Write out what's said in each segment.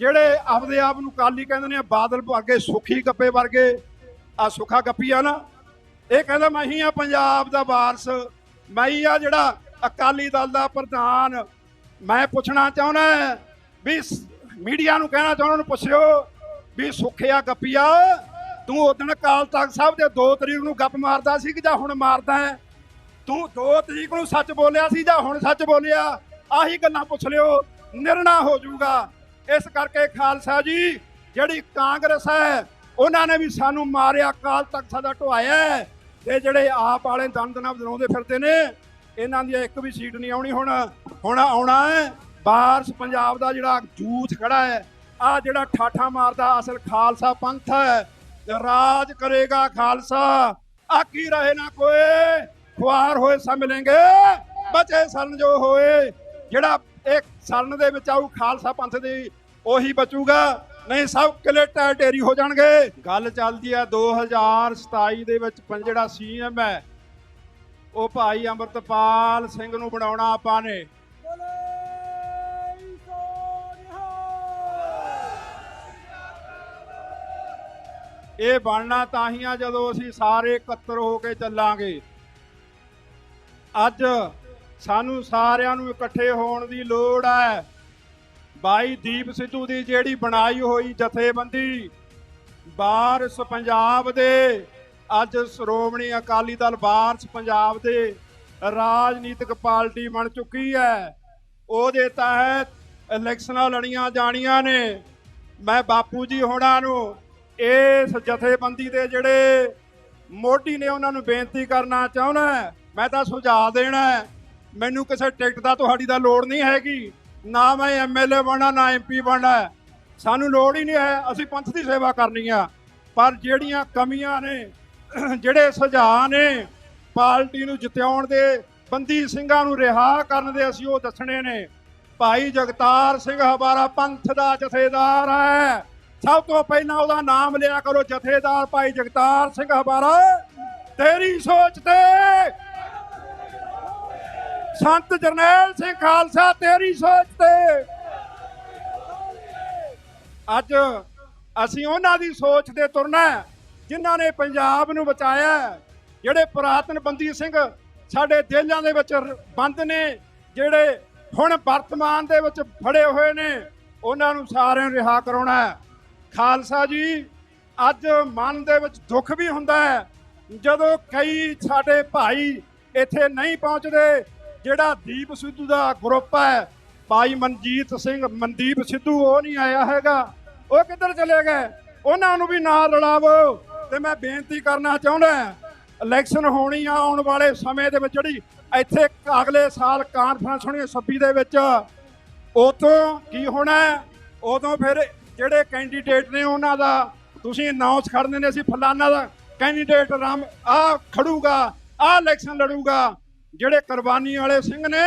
ਜਿਹੜੇ ਆਪਦੇ ਆਪ ਨੂੰ ਕਾਲੀ ਕਹਿੰਦੇ ਨੇ, ਬਾਦਲ ਵਰਗੇ ਸੁਖੀ ਗੱਪੇ ਵਰਗੇ, ਆ ਸੁਖਾ ਗੱਪੀ ਆ ਨਾ, ਇਹ ਕਹਿੰਦਾ ਮੈਂ ਹੀ ਆ ਪੰਜਾਬ ਦਾ ਵਾਰਸ, ਮੈਂ ਹੀ ਆ ਜਿਹੜਾ ਅਕਾਲੀ ਦਲ ਦਾ ਪ੍ਰਧਾਨ। ਮੈਂ ਪੁੱਛਣਾ ਚਾਹੁੰਦਾ ਵੀ ਮੀਡੀਆ ਨੂੰ ਕਹਿਣਾ ਚਾਹੁੰਦਾ, ਉਹਨੂੰ ਪੁੱਛਿਓ ਵੀ ਸੁਖਿਆ ਗੱਪੀਆ ਤੂੰ ਉਦੋਂ ਅਕਾਲ ਤਖਤ ਸਾਹਿਬ ਦੇ 2 ਤਰੀਕ ਨੂੰ ਗੱਪ ਮਾਰਦਾ ਸੀ ਕਿ ਜਾਂ ਹੁਣ ਮਾਰਦਾ ਹੈ? ਤੂੰ 2 ਤਰੀਕ ਨੂੰ ਸੱਚ ਬੋਲਿਆ ਸੀ ਜਾਂ ਹੁਣ ਸੱਚ ਬੋਲਿਆ? ਆਹੀ ਗੱਲਾਂ ਪੁੱਛ ਲਿਓ, ਨਿਰਣਾ ਹੋ ਜਾਊਗਾ। ਇਸ ਕਰਕੇ ਖਾਲਸਾ ਜੀ, ਜਿਹੜੀ ਕਾਂਗਰਸ ਹੈ, ਉਹਨਾਂ ਨੇ ਵੀ ਸਾਨੂੰ ਮਾਰਿਆ ਕਾਲ ਤੱਕ ਸਾਡਾ ਢਵਾਇਆ ਤੇ ਜਿਹੜੇ ਆਪ ਵਾਲੇ ਦੰਦ ਨਾਲ ਫਿਰਦੇ ਨੇ, ਇਹਨਾਂ ਦੀ ਇੱਕ ਵੀ ਸੀਟ ਨਹੀਂ ਆਉਣੀ ਹੁਣ। ਹੁਣ ਆਉਣਾ ਹੈ, ਬਾਰਸ ਪੰਜਾਬ ਦਾ ਜਿਹੜਾ ਜੂਥ ਖੜਾ ਹੈ, ਆ ਜਿਹੜਾ ਠਾਠਾ ਮਾਰਦਾ ਅਸਲ ਖਾਲਸਾ ਪੰਥ ਹੈ ਰਾਜ ਕਰੇਗਾ ਖਾਲਸਾ। ਆਕੀ ਰਹੇ ਨਾ ਕੋਏ ਖੁਆਰ ਹੋਏ ਸਭ ਮਿਲेंगे ਬਚੇ ਸਨ ਜੋ ਹੋਏ। ਜਿਹੜਾ ਇੱਕ ਸਰਨ ਦੇ ਵਿੱਚ ਆਊ, ਖਾਲਸਾ ਪੰਥ ਦੀ, ਉਹੀ ਬਚੂਗਾ। ਨਹੀਂ, ਸਭ ਕਿਲੇ ਟੈ ਢੇਰੀ ਹੋ ਜਾਣਗੇ। ਗੱਲ ਚੱਲਦੀ ਆ 2027 ਦੇ ਵਿੱਚ ਪੰ- ਸੀਐਮ ਹੈ, ਉਹ ਭਾਈ ਅੰਮ੍ਰਿਤਪਾਲ ਸਿੰਘ ਨੂੰ ਬਣਾਉਣਾ ਆਪਾਂ ਨੇ। ਇਹ ਬਣਨਾ ਤਾਂ ਹੀ ਆ ਜਦੋਂ ਅਸੀਂ ਸਾਰੇ ਇਕੱਤਰ ਹੋ ਕੇ ਚੱਲਾਂਗੇ। ਅੱਜ ਸਾਨੂੰ ਸਾਰਿਆਂ ਨੂੰ ਇਕੱਠੇ ਹੋਣ ਦੀ ਲੋੜ ਹੈ। ਬਾਈ ਦੀਪ ਸਿੱਧੂ ਦੀ ਜਿਹੜੀ ਬਣਾਈ ਹੋਈ ਜਥੇਬੰਦੀ, ਬਾਰਸ ਪੰਜਾਬ ਦੇ, ਅੱਜ ਸ਼੍ਰੋਮਣੀ ਅਕਾਲੀ ਦਲ ਬਾਰਸ ਪੰਜਾਬ ਦੇ ਰਾਜਨੀਤਿਕ ਪਾਰਟੀ ਬਣ ਚੁੱਕੀ ਹੈ। ਉਹਦੇ ਤਹਿਤ ਇਲੈਕਸ਼ਨਾਂ ਲੜੀਆਂ ਜਾਣੀਆਂ ਨੇ। ਮੈਂ ਬਾਪੂ ਜੀ ਹੋਣਾ ਨੂੰ ਇਸ ਜਥੇਬੰਦੀ ਦੇ ਜਿਹੜੇ ਮੋਢੀ ਨੇ, ਉਹਨਾਂ ਨੂੰ ਬੇਨਤੀ ਕਰਨਾ ਚਾਹੁੰਦਾ। ਮੈਂ ਤਾਂ ਸੁਝਾਅ ਦੇਣਾ ਮੈਨੂੰ ਕਿਸੇ ਟਿਕਟ ਦਾ ਤੁਹਾਡੀ ਦਾ ਲੋੜ ਨਹੀਂ ਹੈਗੀ। ਨਾ ਮੈਂ ਐਮਐਲਏ ਬਣਨਾ ਨਾ ਐਮਪੀ ਬਣਨਾ ਸਾਨੂੰ ਲੋੜ ਹੀ ਨਹੀਂ ਹੈ, ਅਸੀਂ ਪੰਥ ਦੀ ਸੇਵਾ ਕਰਨੀ ਆ। ਪਰ ਜਿਹੜੀਆਂ ਕਮੀਆਂ ਨੇ, ਜਿਹੜੇ ਸੁਝਾਅ ਨੇ ਪਾਰਟੀ ਨੂੰ ਜਿਤਾਉਣ ਦੇ, ਬੰਦੀ ਸਿੰਘਾਂ ਨੂੰ ਰਿਹਾ ਕਰਨ ਦੇ ਅਸੀਂ ਉਹ ਦੱਸਣੇ ਨੇ। ਭਾਈ ਜਗਤਾਰ ਸਿੰਘ ਹਮਾਰਾ ਪੰਥ ਦਾ ਜਥੇਦਾਰ ਹੈ। ਸਭ ਤੋਂ ਪਹਿਲਾਂ ਉਹਦਾ ਨਾਮ ਲਿਆ ਕਰੋ ਜਥੇਦਾਰ ਭਾਈ ਜਗਤਾਰ ਸਿੰਘ ਹਮਾਰਾ ਤੇਰੀ ਸੋਚ ਤੇ ਸੰਤ ਜਰਨੈਲ ਸਿੰਘ ਖਾਲਸਾ ਤੇਰੀ ਸੋਚ ਤੇ। ਅੱਜ ਅਸੀਂ ਉਹਨਾਂ ਦੀ ਸੋਚ ਤੇ ਤੁਰਨਾ ਹੈ, ਜਿਨ੍ਹਾਂ ਨੇ ਪੰਜਾਬ ਨੂੰ ਬਚਾਇਆ ਜਿਹੜੇ ਪੁਰਾਤਨ ਬੰਦੀ ਸਿੰਘ ਸਾਡੇ ਜੇਲ੍ਹਾਂ ਦੇ ਵਿੱਚ ਬੰਦ ਨੇ ਜਿਹੜੇ ਹੁਣ ਵਰਤਮਾਨ ਦੇ ਵਿੱਚ ਫੜੇ ਹੋਏ ਨੇ ਉਹਨਾਂ ਨੂੰ ਸਾਰਿਆਂ ਨੂੰ ਰਿਹਾ ਕਰਾਉਣਾ ਖਾਲਸਾ ਜੀ ਅੱਜ ਮਨ ਦੇ ਵਿੱਚ ਦੁੱਖ ਵੀ ਹੁੰਦਾ ਹੈ। ਜਦੋਂ ਕਈ ਸਾਡੇ ਭਾਈ ਇੱਥੇ ਨਹੀਂ ਪਹੁੰਚਦੇ ਜਿਹੜਾ ਦੀਪ ਸਿੱਧੂ ਦਾ ਗਰੁੱਪ ਹੈ, ਭਾਈ ਮਨਜੀਤ ਸਿੰਘ, ਮਨਦੀਪ ਸਿੱਧੂ, ਉਹ ਨਹੀਂ ਆਇਆ ਹੈਗਾ। ਉਹ ਕਿੱਧਰ ਚਲੇ ਗਏ? ਉਹਨਾਂ ਨੂੰ ਵੀ ਨਾਲ ਰਲਾਵੋ। ਤੇ ਮੈਂ ਬੇਨਤੀ ਕਰਨਾ ਚਾਹੁੰਦਾ ਇਲੈਕਸ਼ਨ ਹੋਣੀ ਆ ਆਉਣ ਵਾਲੇ ਸਮੇਂ ਦੇ ਵਿੱਚ ਜਿਹੜੀ ਇੱਥੇ ਅਗਲੇ ਸਾਲ ਕਾਨਫਰੰਸ ਹੋਣੀ ਹੈ 26 ਦੇ ਵਿੱਚ, ਉਦੋਂ ਕੀ ਹੋਣਾ ਉਦੋਂ ਫਿਰ ਜਿਹੜੇ ਕੈਂਡੀਡੇਟ ਨੇ ਉਹਨਾਂ ਦਾ, ਤੁਸੀਂ ਅਨਾਉਂਸ ਕਰ ਦਿੰਦੇ ਨੇ ਅਸੀਂ ਫਲਾਨਾ ਦਾ ਕੈਂਡੀਡੇਟ ਰਾਮ ਆ ਖੜੂਗਾ ਆ ਇਲੈਕਸ਼ਨ ਲੜੂਗਾ। ਜਿਹੜੇ ਕੁਰਬਾਨੀ ਵਾਲੇ ਸਿੰਘ ਨੇ,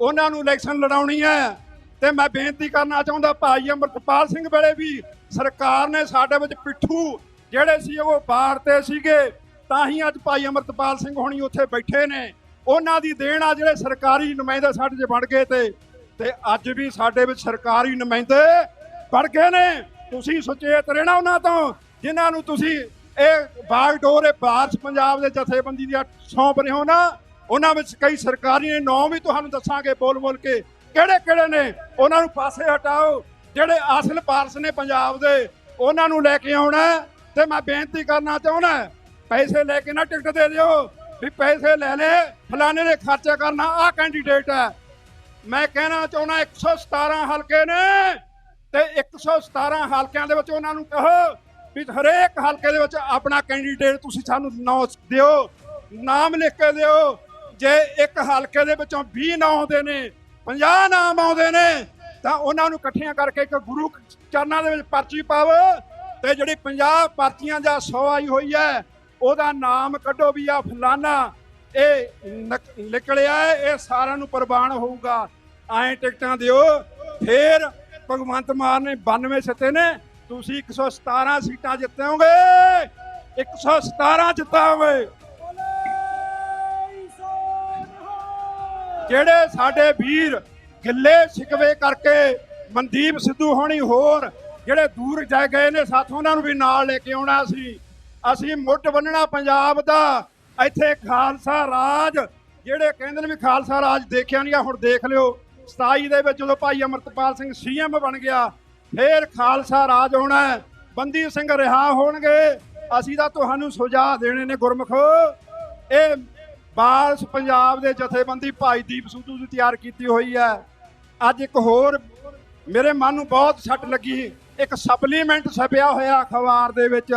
ਉਹਨਾਂ ਨੂੰ ਇਲੈਕਸ਼ਨ ਲੜਾਉਣੀ ਹੈ। ਤੇ ਮੈਂ ਬੇਨਤੀ ਕਰਨਾ ਚਾਹੁੰਦਾ ਭਾਈ ਅੰਮ੍ਰਿਤਪਾਲ ਸਿੰਘ ਵੇਲੇ ਵੀ ਸਰਕਾਰ ਨੇ ਸਾਡੇ ਵਿੱਚ ਪਿੱਠੂ ਜਿਹੜੇ ਸੀ ਉਹ ਬਾਹਰ ਤੇ ਸੀਗੇ, ਤਾਂ ਹੀ ਅੱਜ ਭਾਈ ਅੰਮ੍ਰਿਤਪਾਲ ਸਿੰਘ ਹੋਣੀ ਉੱਥੇ ਬੈਠੇ ਨੇ। ਉਹਨਾਂ ਦੀ ਦੇਣ ਆ ਜਿਹੜੇ ਸਰਕਾਰੀ ਨੁਮਾਇੰਦੇ ਸਾਡੇ 'ਚ ਬਣ ਗਏ ਤੇ ਤੇ ਅੱਜ ਵੀ ਸਾਡੇ ਵਿੱਚ ਸਰਕਾਰੀ ਨੁਮਾਇੰਦੇ ਬਣ ਗਏ ਨੇ। ਤੁਸੀਂ ਸੁਚੇਤ ਰਹਿਣਾ ਉਹਨਾਂ ਤੋਂ, ਜਿਨ੍ਹਾਂ ਨੂੰ ਤੁਸੀਂ ਇਹ ਬਾਗਡੋਰ, ਇਹ ਬਾਰਸ ਪੰਜਾਬ ਦੇ ਜਥੇਬੰਦੀ ਦੀਆਂ ਸੌਂਪ ਰਹੇ ਹੋ ਨਾ। ਉਹਨਾਂ ਵਿੱਚ ਕਈ ਸਰਕਾਰੀ ਨੇ, ਨਾਂ ਵੀ ਤੁਹਾਨੂੰ ਦੱਸਾਂਗੇ ਬੋਲ ਬੋਲ ਕੇ। ਕਿਹੜੇ ਕਿਹੜੇ ਨੇ? ਉਹਨਾਂ ਨੂੰ ਪਾਸੇ ਹਟਾਓ। ਜਿਹੜੇ ਅਸਲ ਪਾਰਸ ਨੇ ਪੰਜਾਬ ਦੇ, ਉਹਨਾਂ ਨੂੰ ਲੈ ਕੇ ਆਉਣਾ ਤੇ ਮੈਂ ਬੇਨਤੀ ਕਰਨਾ ਚਾਹੁੰਦਾ ਪੈਸੇ ਲੈ ਕੇ ਨਾ ਟਿਕਟ ਦੇ ਦਿਓ, ਵੀ ਪੈਸੇ ਲੈ ਲੈ, ਫਲਾਣੇ ਦੇ ਖਰਚਾ ਕਰਨਾ, ਆਹ ਕੈਂਡੀਡੇਟ ਹੈ। ਮੈਂ ਕਹਿਣਾ ਚਾਹੁੰਦਾ 117 ਹਲਕੇ ਨੇ ਤੇ 117 ਹਲਕਿਆਂ ਦੇ ਵਿੱਚ ਉਹਨਾਂ ਨੂੰ ਕਹੋ ਵੀ ਹਰੇਕ ਹਲਕੇ ਦੇ ਵਿੱਚ ਆਪਣਾ ਕੈਂਡੀਡੇਟ ਤੁਸੀਂ ਸਾਨੂੰ ਨਾਂ ਦਿਓ, ਨਾਮ ਲਿਖ ਕੇ ਦਿਓ ਜੇ ਇੱਕ ਹਲਕੇ ਦੇ ਵਿੱਚੋਂ 20 ਨਾਂ ਆਉਂਦੇ ਨੇ 50 ਨਾਮ ਆਉਂਦੇ ਨੇ, ਤਾਂ ਉਹਨਾਂ ਨੂੰ ਇਕੱਠੀਆਂ ਕਰਕੇ ਇੱਕ ਗੁਰੂ ਚਰਨਾਂ ਦੇ ਵਿੱਚ ਪਰਚੀ ਪਾਵੋ ਤੇ ਜਿਹੜੀ 50 ਪਰਚੀਆਂ ਜਾਂ 100 ਆਈ ਹੋਈ ਹੈ, ਉਹਦਾ ਨਾਮ ਕੱਢੋ ਵੀ ਆ ਫਲਾਨਾ, ਇਹ ਨਿਕਲਿਆ ਇਹ ਸਾਰਿਆਂ ਨੂੰ ਪ੍ਰਵਾਨ ਹੋਊਗਾ। ਐਂ ਟਿਕਟਾਂ ਦਿਓ, ਫੇਰ ਭਗਵੰਤ ਮਾਨ ਨੇ 92 ਸਿੱਤੇ ਨੇ, ਤੁਸੀਂ 117 ਸੀਟਾਂ ਜਿੱਤੋਗੇ 117 ਜਿੱਤਾਂਗੇ। ਜਿਹੜੇ ਸਾਡੇ ਵੀਰ ਗਿੱਲੇ ਸ਼ਿਕਵੇ ਕਰਕੇ ਮਨਦੀਪ ਸਿੱਧੂ ਹੋਣੀ ਹੋਰ ਜਿਹੜੇ ਦੂਰ ਜਾ ਗਏ ਨੇ, ਸਾਥ ਉਹਨਾਂ ਨੂੰ ਵੀ ਨਾਲ ਲੈ ਕੇ ਆਉਣਾ ਸੀ। ਅਸੀਂ ਮੁੱਢ ਬੰਨਣਾ ਪੰਜਾਬ ਦਾ। ਇੱਥੇ ਖਾਲਸਾ ਰਾਜ, ਜਿਹੜੇ ਕਹਿੰਦੇ ਨੇ ਵੀ ਖਾਲਸਾ ਰਾਜ ਦੇਖਿਆ ਨਹੀਂ ਹੁਣ ਦੇਖ ਲਿਓ। 27 ਦੇ ਵਿੱਚ ਜਦੋਂ ਭਾਈ ਅਮਰਤਪਾਲ ਸਿੰਘ ਸੀਐਮ ਬਣ ਗਿਆ, ਫੇਰ ਖਾਲਸਾ ਰਾਜ ਹੋਣਾ ਬੰਦੀ ਸਿੰਘ ਰਿਹਾ ਹੋਣਗੇ। ਅਸੀਂ ਤਾਂ ਤੁਹਾਨੂੰ ਸੁਝਾਅ ਦੇਣੇ ਨੇ ਗੁਰਮਖੋ। ਇਹ ਬਾਲਸ ਪੰਜਾਬ ਦੇ ਜਥੇਬੰਦੀ ਭਾਈ ਦੀਪ ਸਿੱਧੂ ਦੀ ਤਿਆਰ ਕੀਤੀ ਹੋਈ ਹੈ। ਅੱਜ ਇੱਕ ਹੋਰ ਮੇਰੇ ਮਨ ਨੂੰ ਬਹੁਤ ਸੱਟ ਲੱਗੀ। ਇੱਕ ਸਪਲੀਮੈਂਟ ਛਪਿਆ ਹੋਇਆ ਅਖਬਾਰ ਦੇ ਵਿੱਚ।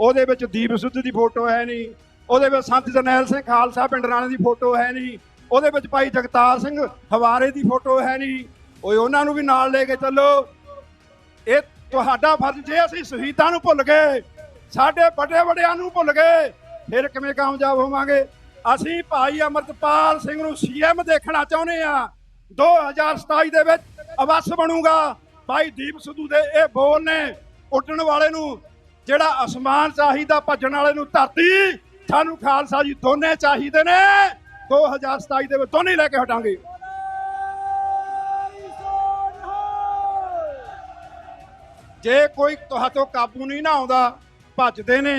ਉਹਦੇ ਵਿੱਚ ਦੀਪ ਸਿੱਧੂ ਦੀ ਫੋਟੋ ਹੈ ਨਹੀਂ। ਉਹਦੇ ਵਿੱਚ ਸੰਤ ਜਰਨੈਲ ਸਿੰਘ ਖਾਲਸਾ ਪਿੰਡ ਰਾਣੇ ਦੀ ਫੋਟੋ ਹੈ ਨਹੀਂ। ਉਹਦੇ ਵਿੱਚ ਭਾਈ ਜਗਤਾਰ ਸਿੰਘ ਹਵਾਰੇ ਦੀ ਫੋਟੋ ਹੈ ਨਹੀਂ। ਓਏ, ਉਹਨਾਂ ਨੂੰ ਵੀ ਨਾਲ ਲੈ ਕੇ ਚੱਲੋ। ਇਹ ਤੁਹਾਡਾ ਫਰਜ਼, ਜੇ ਅਸੀਂ ਸ਼ਹੀਦਾਂ ਨੂੰ ਭੁੱਲ ਗਏ, ਸਾਡੇ ਵੱਡੇ ਵੱਡਿਆਂ ਨੂੰ ਭੁੱਲ ਗਏ, ਫਿਰ ਕਿਵੇਂ ਕਾਮਯਾਬ ਹੋਵਾਂਗੇ? ਅਸੀਂ ਭਾਈ ਅਮਰਤਪਾਲ ਸਿੰਘ ਨੂੰ ਸੀਐਮ ਦੇਖਣਾ ਚਾਹੁੰਦੇ ਆ 2027 ਦੇ ਵਿੱਚ ਅਵਸ ਬਣੂਗਾ। ਭਾਈ ਦੀਪ ਸਿੱਧੂ ਦੇ ਇਹ ਬੋਲ ਨੇ ਉੱਡਣ ਵਾਲੇ ਨੂੰ, ਜਿਹੜਾ ਅਸਮਾਨ ਚਾਹੀਦਾ ਭੱਜਣ ਵਾਲੇ ਨੂੰ, ਧਰਤੀ ਸਾਨੂੰ ਖਾਲਸਾ ਜੀ ਦੋਨੇ ਚਾਹੀਦੇ ਨੇ। 2027 ਦੇ ਵਿੱਚ ਦੋਨੇ ਲੈ ਕੇ ਹਟਾਂਗੇ। ਜੇ ਕੋਈ ਤੁਹਾਤੋਂ ਕਾਬੂ ਨਹੀਂ ਨਾ ਆਉਂਦਾ, ਭੱਜਦੇ ਨੇ।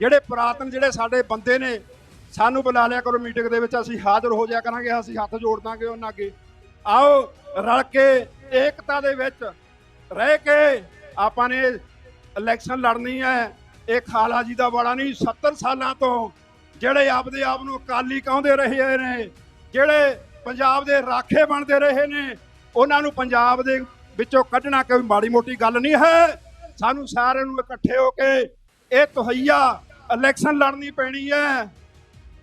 ਜਿਹੜੇ ਪੁਰਾਤਨ, ਜਿਹੜੇ ਸਾਡੇ ਬੰਦੇ ਨੇ ਸਾਨੂੰ ਬੁਲਾ ਲਿਆ ਕਰੋ ਮੀਟਿੰਗ ਦੇ ਵਿੱਚ, ਅਸੀਂ ਹਾਜ਼ਰ ਹੋ ਜਾਇਆ ਕਰਾਂਗੇ, ਅਸੀਂ ਹੱਥ ਜੋੜ ਦਾਂਗੇ ਉਹਨਾਂ ਅੱਗੇ। ਆਓ, ਰਲ ਕੇ ਏਕਤਾ ਦੇ ਵਿੱਚ ਰਹਿ ਕੇ ਆਪਾਂ ਨੇ ਇਲੈਕਸ਼ਨ ਲੜਨੀ ਹੈ। ਇਹ ਖਾਲਾ ਜੀ ਦਾ ਬੜਾ ਨਹੀਂ 70 ਸਾਲਾਂ ਤੋਂ ਜਿਹੜੇ ਆਪਦੇ ਆਪ ਨੂੰ ਅਕਾਲੀ ਕਹਿੰਦੇ ਰਹੇ ਨੇ, ਜਿਹੜੇ ਪੰਜਾਬ ਦੇ ਰਾਖੇ ਬਣਦੇ ਰਹੇ ਨੇ, ਉਹਨਾਂ ਨੂੰ ਪੰਜਾਬ ਦੇ ਵਿੱਚੋਂ ਕੱਢਣਾ ਕੋਈ ਮਾੜੀ ਮੋਟੀ ਗੱਲ ਨਹੀਂ ਹੈ। ਸਾਨੂੰ ਸਾਰਿਆਂ ਨੂੰ ਇਕੱਠੇ ਹੋ ਕੇ ਇਹ ਤਹਈਆ ਇਲੈਕਸ਼ਨ ਲੜਨੀ ਪੈਣੀ ਹੈ।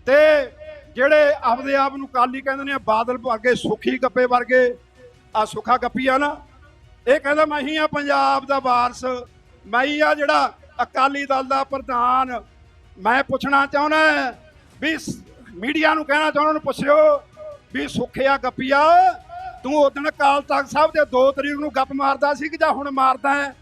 ਤੇ ਜਿਹੜੇ ਆਪਦੇ ਆਪ ਨੂੰ ਕਾਲੀ ਕਹਿੰਦੇ ਨੇ, ਬਾਦਲ ਵਰਗੇ, ਸੁਖੀ ਗੱਪੇ ਵਰਗੇ ਆ ਸੁਖਾ ਗੱਪੀ ਆ ਨਾ, ਇਹ ਕਹਿੰਦਾ ਮੈਂ ਹੀ ਆ ਪੰਜਾਬ ਦਾ ਵਾਰਸ, ਮੈਂ ਹੀ ਆ ਜਿਹੜਾ ਅਕਾਲੀ ਦਲ ਦਾ ਪ੍ਰਧਾਨ। ਮੈਂ ਪੁੱਛਣਾ ਚਾਹੁੰਦਾ ਵੀ ਮੀਡੀਆ ਨੂੰ ਕਹਿਣਾ ਚਾਹੁੰਦਾ ਨੂੰ ਪੁੱਛਿਓ ਵੀ ਸੁਖਿਆ ਗੱਪੀਆ ਤੂੰ ਉਦਣ ਅਕਾਲ ਤਖਤ ਸਾਹਿਬ ਦੇ 2 ਤਰੀਕ ਨੂੰ ਗੱਪ ਮਾਰਦਾ ਸੀ ਕਿ ਜਾਂ ਹੁਣ ਮਾਰਦਾ ਹੈ?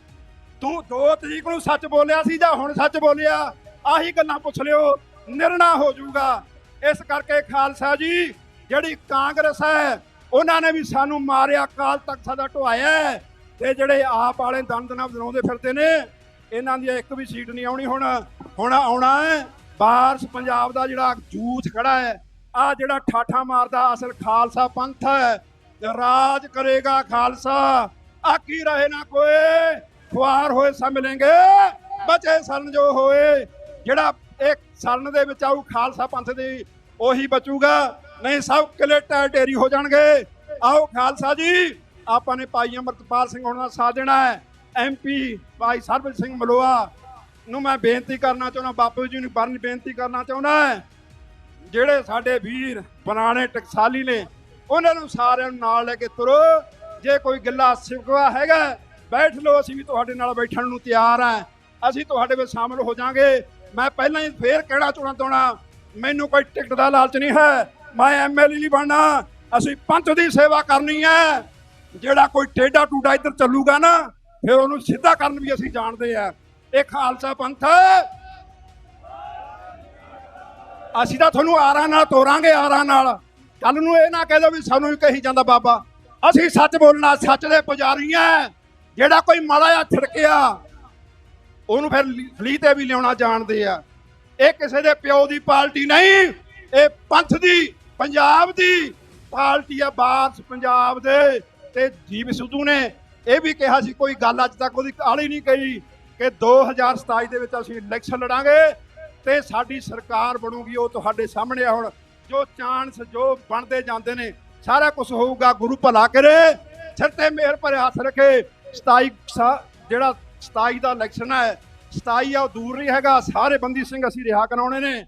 ਤੂੰ 2 ਤਰੀਕ ਨੂੰ ਸੱਚ ਬੋਲਿਆ ਸੀ ਜਾਂ ਹੁਣ ਸੱਚ ਬੋਲਿਆ? ਆਹੀ ਗੱਲਾਂ ਪੁੱਛ ਲਿਓ। ਨਿਰਣਾ ਹੋ ਜਾਊਗਾ। ਇਸ ਕਰਕੇ ਖਾਲਸਾ ਜੀ, ਜਿਹੜੀ ਕਾਂਗਰਸ ਹੈ, ਉਹਨਾਂ ਨੇ ਵੀ ਸਾਨੂੰ ਮਾਰਿਆ ਕਾਲ ਤੱਕ ਸਾਡਾ ਢਵਾਇਆ ਤੇ ਜਿਹੜੇ ਆਪ ਵਾਲੇ ਦੰਦ ਨਾਲ ਬਣਾਉਂਦੇ ਫਿਰਦੇ ਨੇ, ਇਹਨਾਂ ਦੀ ਇੱਕ ਵੀ ਸੀਟ ਨਹੀਂ ਆਉਣੀ ਹੁਣ। ਹੁਣ ਆਉਣਾ ਹੈ, ਬਾਰਸ ਪੰਜਾਬ ਦਾ ਜਿਹੜਾ ਜੂਥ ਖੜਾ ਹੈ, ਆ ਜਿਹੜਾ ਠਾਠਾ ਮਾਰਦਾ ਅਸਲ ਖਾਲਸਾ ਪੰਥ ਹੈ ਰਾਜ ਕਰੇਗਾ ਖਾਲਸਾ। ਆਕੀ ਰਹੇ ਨਾ ਕੋਏ ਖੁਆਰ ਹੋਏ ਸਭ ਮਿਲेंगे ਬਚੇ ਸਨ ਜੋ ਹੋਏ, ਜਿਹੜਾ ਇਹ ਸਰਨ ਦੇ ਵਿੱਚ ਆਊ, ਖਾਲਸਾ ਪੰਥ ਦੀ, ਉਹੀ ਬਚੂਗਾ। ਨਹੀਂ ਸਭ ਕਿਲੇ ਟੈ ਢੇਰੀ ਹੋ ਜਾਣਗੇ। ਆਓ ਖਾਲਸਾ ਜੀ, ਆਪਾਂ ਨੇ ਭਾਈ ਅਮਰਤਪਾਲ ਸਿੰਘ ਹੋਣਾ ਦਾ ਸਾਥ ਦੇਣਾ ਹੈ। ਐਮਪੀ ਭਾਈ ਸਰਬਜੀਤ ਸਿੰਘ ਮਲੋਆ ਨੂੰ ਮੈਂ ਬੇਨਤੀ ਕਰਨਾ ਚਾਹੁੰਦਾ, ਬਾਪੂ ਜੀ ਨੂੰ ਬਰਨ ਬੇਨਤੀ ਕਰਨਾ ਚਾਹੁੰਦਾ ਜਿਹੜੇ ਸਾਡੇ ਵੀਰ ਬਨਾਣੇ ਟਕਸਾਲੀ ਨੇ, ਉਹਨਾਂ ਨੂੰ ਸਾਰਿਆਂ ਨੂੰ ਨਾਲ ਲੈ ਕੇ ਤੁਰੋ। ਜੇ ਕੋਈ ਗਿੱਲਾ ਸਿਕਵਾ ਹੈਗਾ, ਬੈਠ ਲਓ, ਅਸੀਂ ਵੀ ਤੁਹਾਡੇ ਨਾਲ ਬੈਠਣ ਨੂੰ ਤਿਆਰ ਹਾਂ। ਅਸੀਂ ਤੁਹਾਡੇ ਵਿੱਚ ਸ਼ਾਮਲ ਹੋ ਜਾਾਂਗੇ ਮੈਂ ਪਹਿਲਾਂ ਹੀ ਫੇਰ ਕਹਿਣਾ ਚਾਹੁੰਦਾ ਚਾਹੁੰਦਾ ਮੈਨੂੰ ਕੋਈ ਟਿਕਟ ਦਾ ਲਾਲਚ ਨਹੀਂ ਹੈ। ਮੈਂ ਐਮਐਲਏ ਨਹੀਂ ਬਣਨਾ। ਅਸੀਂ ਪੰਥ ਦੀ ਸੇਵਾ ਕਰਨੀ ਹੈ। ਜਿਹੜਾ ਕੋਈ ਟੇਡਾ ਟੂਡਾ ਇੱਧਰ ਚੱਲੂਗਾ ਨਾ, ਫਿਰ ਉਹਨੂੰ ਸਿੱਧਾ ਕਰਨ ਵੀ ਅਸੀਂ ਜਾਣਦੇ ਆ ਇਹ ਖਾਲਸਾ ਪੰਥ। ਅਸੀਂ ਤਾਂ ਤੁਹਾਨੂੰ ਆਰਾਂ ਨਾਲ ਤੋਰਾਂਗੇ, ਆਰਾਂ ਨਾਲ। ਕੱਲ ਨੂੰ ਇਹ ਨਾ ਕਹਿ ਦਿਓ ਵੀ ਸਾਨੂੰ ਹੀ ਕਹੀ ਜਾਂਦਾ ਬਾਬਾ। ਅਸੀਂ ਸੱਚ ਬੋਲਣਾ, ਸੱਚ ਦੇ ਪੁਜਾਰੀ ਆ ਜਿਹੜਾ ਕੋਈ ਮਾੜਾ ਜਿਹਾ ਛਿੜਕਿਆ ਉਹਨੂੰ ਫਿਰ ਫਲੀ ਤੇ ਵੀ ਲਿਆਉਣਾ ਜਾਣਦੇ ਆ। ਇਹ ਕਿਸੇ ਦੇ ਪਿਓ ਦੀ ਪਾਰਟੀ ਨਹੀਂ, ਇਹ ਪੰਥ ਦੀ, ਪੰਜਾਬ ਦੀ ਪਾਰਟੀ ਆ ਬਾਰਸ ਪੰਜਾਬ ਦੇ, ਤੇ ਜੀਵ ਸਿੱਧੂ ਨੇ ਇਹ ਵੀ ਕਿਹਾ ਸੀ, ਕੋਈ ਗੱਲ ਅੱਜ ਤੱਕ ਉਹਦੀ ਕਾਲੀ ਨਹੀਂ ਕਹੀ ਕਿ 2027 ਦੇ ਵਿੱਚ ਅਸੀਂ ਇਲੈਕਸ਼ਨ ਲੜਾਂਗੇ ਤੇ ਸਾਡੀ ਸਰਕਾਰ ਬਣੂਗੀ, ਉਹ ਤੁਹਾਡੇ ਸਾਹਮਣੇ ਆ ਹੁਣ। ਜੋ ਚਾਂਸ, ਜੋ ਬਣਦੇ ਜਾਂਦੇ ਨੇ, ਸਾਰਾ ਕੁਝ ਹੋਊਗਾ, ਗੁਰੂ ਭਲਾ ਕਰੇ। ਸਿਰ ਤੇ ਮਿਹਰ ਭਰੇ ਹੱਥ ਰੱਖੇ। 27 ਜਿਹੜਾ 27 ਦਾ ਇਲੈਕਸ਼ਨ ਹੈ। 27 ਆ, ਉਹ ਦੂਰ ਨਹੀਂ ਹੈਗਾ। ਸਾਰੇ ਬੰਦੀ ਸਿੰਘ ਅਸੀਂ ਰਿਹਾ ਕਰਾਉਣੇ ਨੇ।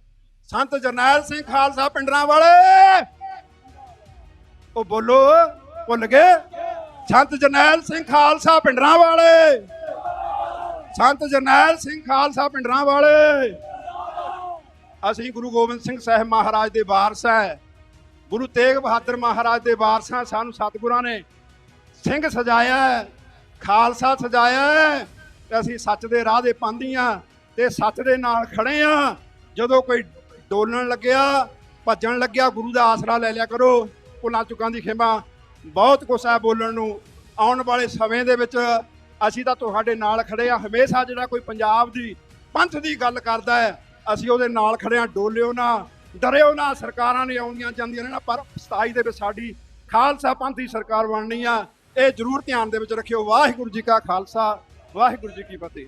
ਸੰਤ ਜਰਨੈਲ ਸਿੰਘ ਖਾਲਸਾ ਪਿੰਡਰਾਂ ਵਾਲੇ! ਉਹ ਬੋਲੋ, ਭੁੱਲ ਗਏ? ਸੰਤ ਜਰਨੈਲ ਸਿੰਘ ਖਾਲਸਾ ਪਿੰਡਰਾਂ ਵਾਲੇ! ਸੰਤ ਜਰਨੈਲ ਸਿੰਘ ਖਾਲਸਾ ਪਿੰਡਰਾਂ ਵਾਲੇ! ਅਸੀਂ ਗੁਰੂ ਗੋਬਿੰਦ ਸਿੰਘ ਸਾਹਿਬ ਮਹਾਰਾਜ ਦੇ ਵਾਰਸ ਹੈ। ਗੁਰੂ ਤੇਗ ਬਹਾਦਰ ਮਹਾਰਾਜ ਦੇ ਵਾਰਸਾਂ ਸਾਨੂੰ ਸਤਿਗੁਰਾਂ ਨੇ ਸਿੰਘ ਸਜਾਇਆ ਖਾਲਸਾ ਸਜਾਇਆ ਤੇ ਅਸੀਂ ਸੱਚ ਦੇ ਰਾਹ ਦੇ ਪਾਂਦੀਆਂ ਤੇ ਸੱਚ ਦੇ ਨਾਲ ਖੜੇ ਆ। ਜਦੋਂ ਕੋਈ ਡੋਲਣ ਲੱਗਿਆ, ਭੱਜਣ ਲੱਗਿਆ, ਗੁਰੂ ਦਾ ਆਸਰਾ ਲੈ ਲਿਆ ਕਰੋ। ਭੁੱਲਾਂ ਚੁੱਕਾਂ ਦੀ ਖਿਮਾ। ਬਹੁਤ ਕੁਛ ਹੈ ਬੋਲਣ ਨੂੰ। ਆਉਣ ਵਾਲੇ ਸਮੇਂ ਦੇ ਵਿੱਚ ਅਸੀਂ ਤਾਂ ਤੁਹਾਡੇ ਨਾਲ ਖੜੇ ਆ। ਹਮੇਸ਼ਾ ਜਿਹੜਾ ਕੋਈ ਪੰਜਾਬ ਦੀ ਪੰਥ ਦੀ ਗੱਲ ਕਰਦਾ ਹੈ, ਅਸੀਂ ਉਹਦੇ ਨਾਲ ਖੜੇ ਆ। ਡੋਲਿਓ ਨਾ, ਡਰਿਓ ਨਾ। ਸਰਕਾਰਾਂ ਨੇ ਆਉਂਦੀਆਂ, ਜਾਂਦੀਆਂ ਨੇ ਨਾ। ਪਰ 27 ਦੇ ਵਿੱਚ ਸਾਡੀ ਖਾਲਸਾ ਪੰਥ ਦੀ ਸਰਕਾਰ ਬਣਨੀ ਆ। ਇਹ ਜ਼ਰੂਰ ਧਿਆਨ ਦੇ ਵਿੱਚ ਰੱਖਿਓ। ਵਾਹਿਗੁਰੂ ਜੀ ਕਾ ਖਾਲਸਾ। ਵਾਹਿਗੁਰੂ ਜੀ ਕੀ ਫਤਿਹ